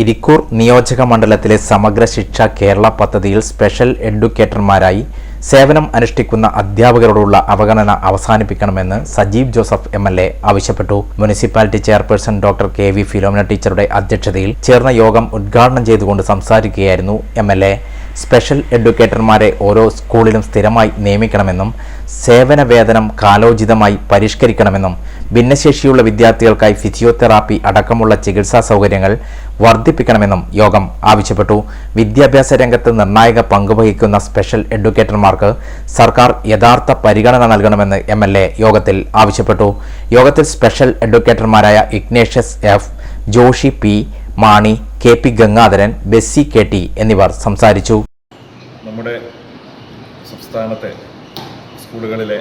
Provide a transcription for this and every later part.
ഇരിക്കൂർ നിയോജക മണ്ഡലത്തിലെ സമഗ്ര ശിക്ഷ കേരള പദ്ധതിയിൽ സ്പെഷ്യൽ എഡ്യൂക്കേറ്റർമാരായി സേവനം അനുഷ്ഠിക്കുന്ന അധ്യാപകരോടുള്ള അവഗണന അവസാനിപ്പിക്കണമെന്ന് Sajeev Joseph M L A ആവശ്യപ്പെട്ടു. Municipality chairperson doctor K V Philomina ടീച്ചറുടെ അധ്യക്ഷതയിൽ ചേർന്ന യോഗം ഉദ്ഘാടനം ചെയ്തുകൊണ്ട് സംസാരിക്കുകയായിരുന്നു എം എൽ എ. സ്പെഷ്യൽ എഡ്യൂക്കേറ്റർമാരെ ഓരോ സ്കൂളിലും സ്ഥിരമായി നിയമിക്കണമെന്നും സേവന വേതനം കാലോചിതമായി പരിഷ്കരിക്കണമെന്നും ഭിന്നശേഷിയുള്ള വിദ്യാർത്ഥികൾക്കായി ഫിസിയോതെറാപ്പി അടക്കമുള്ള ചികിത്സാ സൗകര്യങ്ങൾ വർദ്ധിപ്പിക്കണമെന്നും യോഗം ആവശ്യപ്പെട്ടു. വിദ്യാഭ്യാസ രംഗത്ത് നിർണായക പങ്കുവഹിക്കുന്ന സ്പെഷ്യൽ എഡ്യൂക്കേറ്റർമാർക്ക് സർക്കാർ യഥാർത്ഥ പരിഗണന നൽകണമെന്ന് എം യോഗത്തിൽ ആവശ്യപ്പെട്ടു. യോഗത്തിൽ special എഡ്യൂക്കേറ്റർമാരായ Ignatius F Joshy P Mani K P Gangadharan Bessy K T എന്നിവർ സംസാരിച്ചു. നമ്മുടെ സംസ്ഥാനത്തെ സ്കൂളുകളിലെ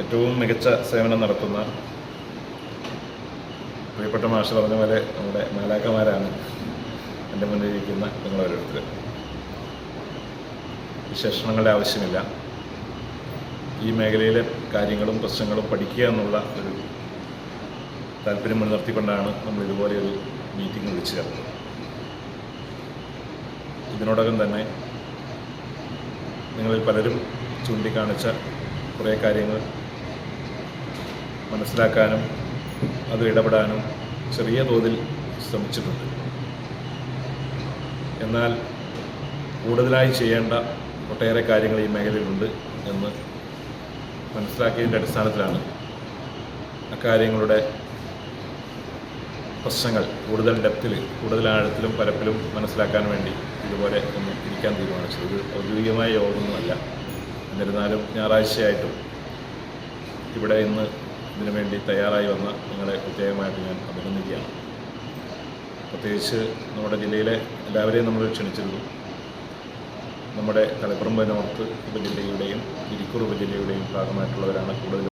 ഏറ്റവും മികച്ച സേവനം നടത്തുന്ന പ്രിയപ്പെട്ട മാഷ് പറഞ്ഞ പോലെ നമ്മുടെ മാലാക്കന്മാരാണ് എന്റെ മുന്നിലിരിക്കുന്ന നിങ്ങൾ ഓരോരുത്തർ വിശേഷണങ്ങളുടെ ആവശ്യമില്ല. ഈ മേഖലയിലെ കാര്യങ്ങളും പ്രശ്നങ്ങളും പഠിക്കുക എന്നുള്ള ഒരു താല്പര്യം മുൻനിർത്തിക്കൊണ്ടാണ് നമ്മൾ ഇതുപോലെ ഒരു മീറ്റിംഗ് വിളിച്ചു ചേർന്നത് ഇതിനോടകം തന്നെ നിങ്ങളിൽ പലരും ചൂണ്ടിക്കാണിച്ച കുറേ കാര്യങ്ങൾ മനസ്സിലാക്കാനും അത് ഇടപെടാനും ചെറിയ തോതിൽ ശ്രമിച്ചിട്ടുണ്ട്. എന്നാൽ കൂടുതലായി ചെയ്യേണ്ട ഒട്ടേറെ കാര്യങ്ങൾ ഈ മേഖലയിലുണ്ട് എന്ന് മനസ്സിലാക്കിയതിന്റെ അടിസ്ഥാനത്തിലാണ് അക്കാര്യങ്ങളുടെ പ്രശ്നങ്ങൾ കൂടുതൽ ഡെപ്തിൽ കൂടുതൽ ആഴത്തിലും പരപ്പിലും മനസ്സിലാക്കാൻ വേണ്ടി ഇതുപോലെ ഒന്ന് ഇരിക്കാൻ തീരുമാനിച്ചത് ഇത് ഔദ്യോഗികമായ യോഗമൊന്നുമല്ല. എന്നിരുന്നാലും ഞായറാഴ്ചയായിട്ടും ഇവിടെ ഇന്ന് ഇതിനു വേണ്ടി തയ്യാറായി വന്ന നിങ്ങളെ പ്രത്യേകമായിട്ട് ഞാൻ അഭിനന്ദിക്കുകയാണ്. പ്രത്യേകിച്ച് നമ്മുടെ ജില്ലയിലെ എല്ലാവരെയും നമ്മൾ ക്ഷണിച്ചിരുന്നു. നമ്മുടെ തലപ്പറമ്പ് നോർത്ത് ഉപജില്ലയുടെയും ഇരിക്കൂർ ഉപജില്ലയുടെയും ഭാഗമായിട്ടുള്ളവരാണ് കൂടുതൽ